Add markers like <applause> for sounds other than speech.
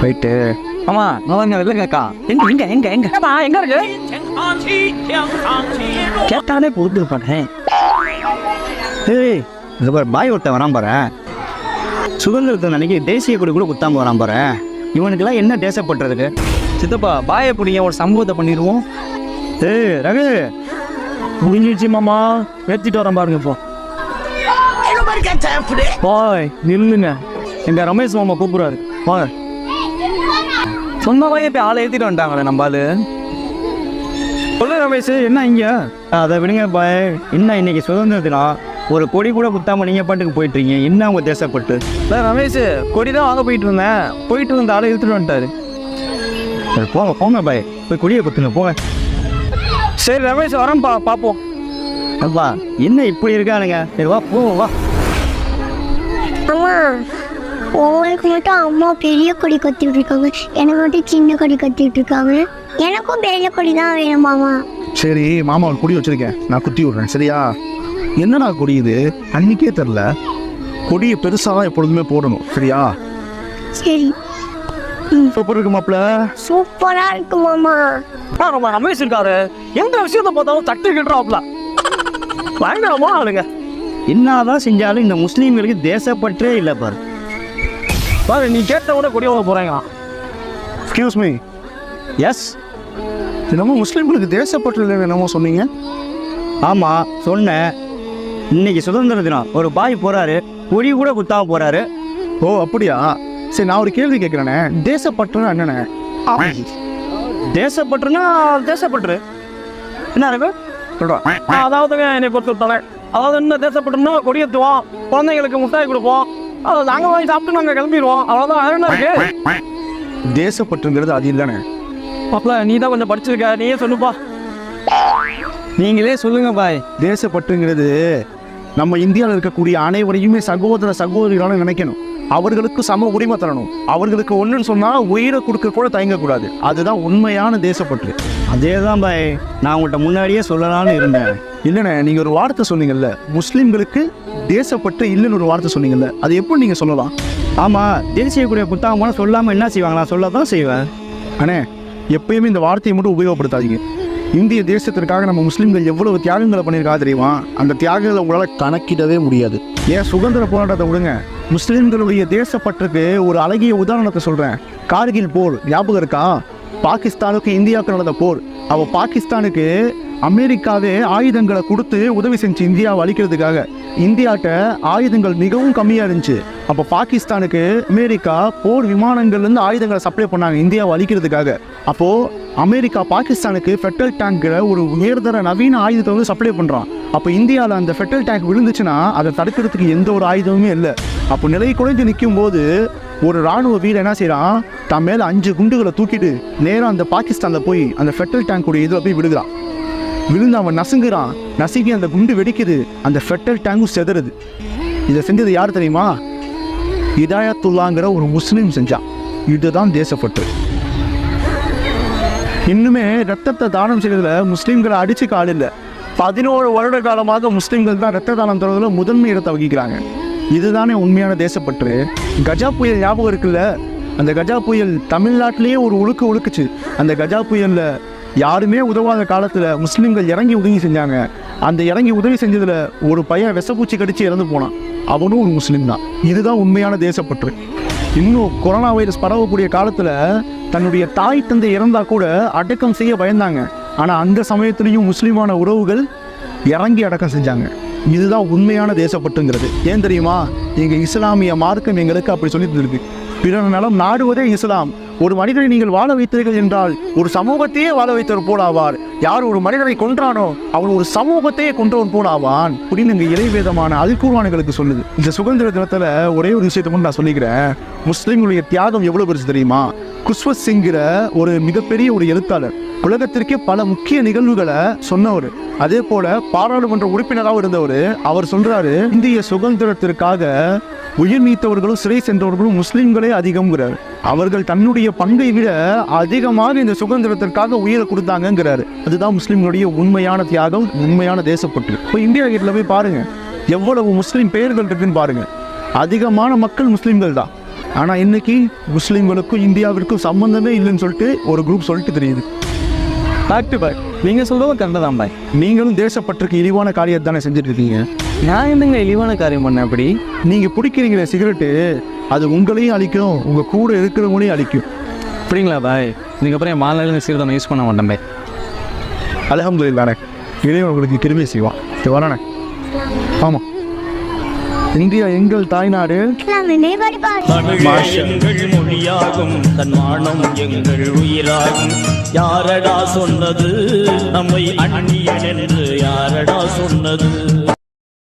போயிட்டு. ஆமா நான் கொஞ்சம் இல்லைங்கக்கா எங்க எங்க எங்க எங்க? எங்கப்பா எங்க இருக்கு? கேட்டாலே பொறுத்து பண்ணேன் ஏய் இது பாரு பாய் ஒருத்தன் வரான் பாரு. சுதந்திரத்தை நினைக்க தேசிய குடி கூட குத்தாம வரான் பாரு. இவனுக்கெல்லாம் என்ன தேசப்படுறதுக்கு சித்தப்பா பாய பிடிங்க ஒரு சம்பவத்தை பண்ணிடுவோம். ஏ ரகு. முடிஞ்சிச்சு மாமா. ஏற்றிட்டு வரேன் பாருங்க இப்போ பாய் நில்லுங்க. எங்கள் ரமேஷ் மாமா கூப்பிடுறாரு. பாய். சொந்தமாவே போய் ஆளை ஏற்றிட்டு வந்துட்டாங்களே நம்ம ஆளு சொல்லு ரமேஷ் என்ன இங்க? அதை விடுங்க பாய் என்ன இன்னைக்கு சுதந்திர தினம் ஒரு கொடி கூட குத்தாம நீங்க பாட்டுக்கு போயிட்டு இருக்கீங்க என்ன உங்க தேசப்பட்டு? இல்லை ரமேஷ் கொடி தான் வாங்க போயிட்டு இருந்தேன். போயிட்டு இருந்த ஆளை இழுத்துட்டு வந்துட்டாரு. சரி போங்க போங்க பாய் போய் கொடியை குத்துங்க போங்க. சரி ரமேஷ் வரேன் பா பார்ப்போம் அப்பா என்ன இப்படி இருக்கானுங்க? சரி வா போ வா. உங்களுக்கு மட்டும் அம்மா பெரிய கொடி கத்திட்டு இருக்காங்க எனக்கு மட்டும் சின்ன கொடி கத்திட்டு இருக்காங்க எனக்கும் பெரிய கொடி தான் வேணும் மாமா. சரி மாமா ஒரு கொடி வச்சிருக்கேன். நான் குத்தி விடுறேன் சரியா? என்னடா கொடி இது? அன்னைக்கே தெரில கொடியை பெருசாக தான் எப்பொழுதுமே போடணும் சரியா? சரி. சூப்பர் இருக்கு மாப்பிள்ள. சூப்பரா இருக்கு மாமா. நம்ம ரமேஷ் இருக்காரு எந்த விஷயத்த பார்த்தாலும் தட்டு கிட்டுறாப்ல பயங்கரமா ஆளுங்க. என்னதான் செஞ்சாலும் இந்த முஸ்லீம்களுக்கு தேசப்பற்றே இல்லை பாரு. பாரு நீ கேட்ட கூட கொடி வாங்க போறாங்க எக்ஸ்கியூஸ் மீ எஸ் என்னமோ முஸ்லீம்களுக்கு தேசப்பற்று இல்லைன்னு என்னமோ சொன்னீங்க. ஆமாம் சொன்னேன். இன்னைக்கு சுதந்திர தினம். ஒரு பாய் போறாரு கொடி கூட குத்தாம போறாரு. ஓ அப்படியா? சரி நான் ஒரு கேள்வி கேட்குறேனே தேசப்பற்றுனா என்னண்ணே தேசப்பற்றுனா தேசப்பற்று. என்ன இருக்கு? <laughs> அதாவதுங்க என்னை பொறுத்தவரை அதாவது என்ன தேசப்பற்றுனா கொடி ஏற்றுவோம் குழந்தைங்களுக்கு முட்டாய் கொடுப்போம் அதை நாங்கள் வாங்கி சாப்பிட்டு நாங்கள் கிளம்பிடுவோம். அவ்வளோதான் அது என்ன இருக்கு? தேசப்பற்றுங்கிறது அது இல்லைண்ணே. மாப்பிள்ள நீ தான் கொஞ்சம் படிச்சிருக்க. நீயே சொல்லுப்பா. நீங்களே சொல்லுங்க பாய். தேசப்பற்றுங்கிறது நம்ம இந்தியாவில் இருக்கக்கூடிய அனைவரையுமே சகோதர சகோதரிகளான நினைக்கணும். அவர்களுக்கு சம உரிமை தரணும். அவர்களுக்கு ஒன்றுன்னு சொன்னால் உயிரை கொடுக்க கூட தயங்கக்கூடாது. அதுதான் உண்மையான தேசப்பற்று. அதே தான் பாய். நான் உங்கள்கிட்ட முன்னாடியே சொல்லலாம்னு இருந்தேன். இல்லைண்ணே நீங்கள் ஒரு வார்த்தை சொன்னீங்கல்ல. முஸ்லீம்களுக்கு தேசப்பற்று இல்லைன்னு ஒரு வார்த்தை சொன்னீங்கல்ல. அது எப்படி நீங்கள் சொல்லலாம்? ஆமாம் தேசிய கொடியை குத்தாம போனால் சொல்லாமல் என்ன செய்வாங்க? நான் சொல்ல தான் செய்வேன். அண்ணே எப்பயுமே இந்த வார்த்தையை மட்டும் உபயோகப்படுத்தாதீங்க. இந்திய தேசத்திற்காக நம்ம முஸ்லீம்கள் எவ்வளவு தியாகங்களை பண்ணியிருக்கா தெரியுமா? அந்த தியாகங்களை உங்களால் கணக்கிடவே முடியாது. ஏன் சுதந்திர போராட்டத்தை விடுங்க. முஸ்லீம்களுடைய தேசப்பற்றுக்கு ஒரு அழகிய உதாரணத்தை சொல்கிறேன் கார்கில் போர் ஞாபகம் இருக்கா? பாகிஸ்தானுக்கு இந்தியாவுக்கு நடந்த போர். அவள் பாகிஸ்தானுக்கு அமெரிக்காவே ஆயுதங்களை கொடுத்து உதவி செஞ்சு இந்தியாவை அழிக்கிறதுக்காக இந்தியாட்ட ஆயுதங்கள் மிகவும் கம்மியாக இருந்துச்சு. அப்போ பாகிஸ்தானுக்கு அமெரிக்கா போர் விமானங்கள்லேருந்து ஆயுதங்களை சப்ளை பண்ணாங்க இந்தியாவை அழிக்கிறதுக்காக. அப்போது அமெரிக்கா பாகிஸ்தானுக்கு ஃபெட்டல் டேங்கில் ஒரு உயர்தர நவீன ஆயுதத்தை வந்து சப்ளை பண்ணுறான் அப்போ இந்தியாவில் அந்த ஃபெட்டல் டேங்க் விழுந்துச்சுன்னா அதை தடுக்கிறதுக்கு எந்த ஒரு ஆயுதமுமே இல்லை. அப்போ நிலை குறைஞ்சு நிற்கும் போது ஒரு ராணுவ வீரர் என்ன செய்கிறான் தன் மேலே அஞ்சு குண்டுகளை தூக்கிட்டு நேராக அந்த பாகிஸ்தானில் போய் அந்த ஃபெட்டல் டேங்க்குடைய இதில் போய் விழுகிறான். விழுந்து அவன் நசுங்குறான். நசுங்கி அந்த குண்டு வெடிக்குது. அந்த ஃபெட்டல் டேங்கும் செதறுது. இதை செஞ்சது யார் தெரியுமா? இதாயத்துல்லாங்கிற ஒரு முஸ்லீம் செஞ்சான். இதுதான் தேசப்பற்று. இன்னுமே ரத்தத்தை தானம் செய்யறதுல முஸ்லீம்களை அடிச்சு கால் இல்லை. பதினோரு வருட காலமாக முஸ்லீம்கள் தான் ரத்த தானம் தருவதில் முதன்மை இடத்தை வகிக்கிறாங்க. இதுதானே உண்மையான தேசப்பற்று. கஜா புயல் ஞாபகம் இருக்குல்ல? அந்த கஜா புயல் தமிழ்நாட்டிலேயே ஒரு உழுக்கு உழுக்குச்சு. அந்த கஜா புயலில் யாருமே உதவாத காலத்தில் முஸ்லீம்கள் இறங்கி உதவி செஞ்சாங்க. அந்த இறங்கி உதவி செஞ்சதில் ஒரு பையன் விஷப்பூச்சி கடித்து இறந்து போனான். அவனும் ஒரு முஸ்லீம் தான். இதுதான் உண்மையான தேசப்பற்று. இன்னும் கொரோனா வைரஸ் பரவக்கூடிய காலத்தில் தன்னுடைய தாய் தந்தை இறந்தா கூட அடக்கம் செய்ய பயந்தாங்க. ஆனால் அந்த சமயத்திலையும் முஸ்லீமான உறவுகள் இறங்கி அடக்கம் செஞ்சாங்க. இதுதான் உண்மையான தேசப்பட்டுங்கிறது. ஏன் தெரியுமா? எங்கள் இஸ்லாமிய மார்க்கம் எங்களுக்கு அப்படி சொல்லி தந்திருக்கு பிறர் நலம் நாடுவதே இஸ்லாம். ஒரு மனிதனை நீங்கள் வாழ வைத்தீர்கள் என்றால் ஒரு சமூகத்தையே வாழ வைத்தவர் போலாவார். யார் ஒரு மனிதனை கொன்றானோ அவன் ஒரு சமூகத்தையே கொன்றவன் போலாவான். அப்படின்னு இங்கே இறைவேதமான அல்குர்வானுகளுக்கு சொல்லுது. இந்த சுதந்திர தினத்தில் ஒரே ஒரு விஷயத்தை மட்டும் நான் சொல்லிக்கிறேன். முஸ்லிம்களுடைய தியாகம் எவ்வளவு பெருசு தெரியுமா? குஷ்வத் சிங்கிற ஒரு மிகப்பெரிய ஒரு எழுத்தாளர். உலகத்திற்கே பல முக்கிய நிகழ்வுகளை சொன்னவர். அதே போல பாராளுமன்ற உறுப்பினராகவும் இருந்தவர். அவர் சொல்றாரு இந்திய சுதந்திரத்திற்காக உயிர் நீத்தவர்களும் சிறை சென்றவர்களும் முஸ்லிம்களே அதிகம்ங்கிறார். அவர்கள் தன்னுடைய பங்கை விட அதிகமாக இந்த சுதந்திரத்திற்காக உயிரை கொடுத்தாங்கங்கிறாரு. அதுதான் முஸ்லிம்களுடைய உண்மையான தியாகம் உண்மையான தேசப்பற்று. இப்போ இந்தியா கேட்டில் போய் பாருங்க. எவ்வளவு முஸ்லீம் பெயர்கள் இருக்குன்னு பாருங்க. அதிகமான மக்கள் முஸ்லிம்கள் தான். ஆனால் இன்னைக்கு முஸ்லீம்களுக்கும் இந்தியாவிற்கும் சம்பந்தமே இல்லைன்னு சொல்லிட்டு ஒரு குரூப் சொல்லிட்டு தெரியுது. பேக் டு பேக் நீங்கள் சொல்கிறதும் கரெக்டாக தான் பாய் நீங்களும் தேசப்பற்றுக்கு இழிவான காரியத்தை தானே செஞ்சுட்டு இருக்கீங்க? நான் என்னங்க இழிவான காரியம் பண்ணேன் அப்படி? நீங்கள் பிடிக்கிறீங்களே சிகரெட்டு அது உங்களையும் அழிக்கும் உங்கள் கூட இருக்கிறவங்களையும் அழிக்கும். அப்படிங்களா பாய்? இதுக்கப்புறம் என் மாநில சீர்தான் யூஸ் பண்ண மாட்டேன் பாய். அலமதுல்லானே இறைவன் உங்களுக்கு கிருமி செய்வான். இது வரானே? ஆமாம் இந்தியா எங்கள் தாய்நாடு. தமிழ் எங்கள் மொழியாகும் தன்மானம் எங்கள் உயிராகும். யாரடா சொன்னது? நம்மை அந்நியன் என்று யாரடா சொன்னது?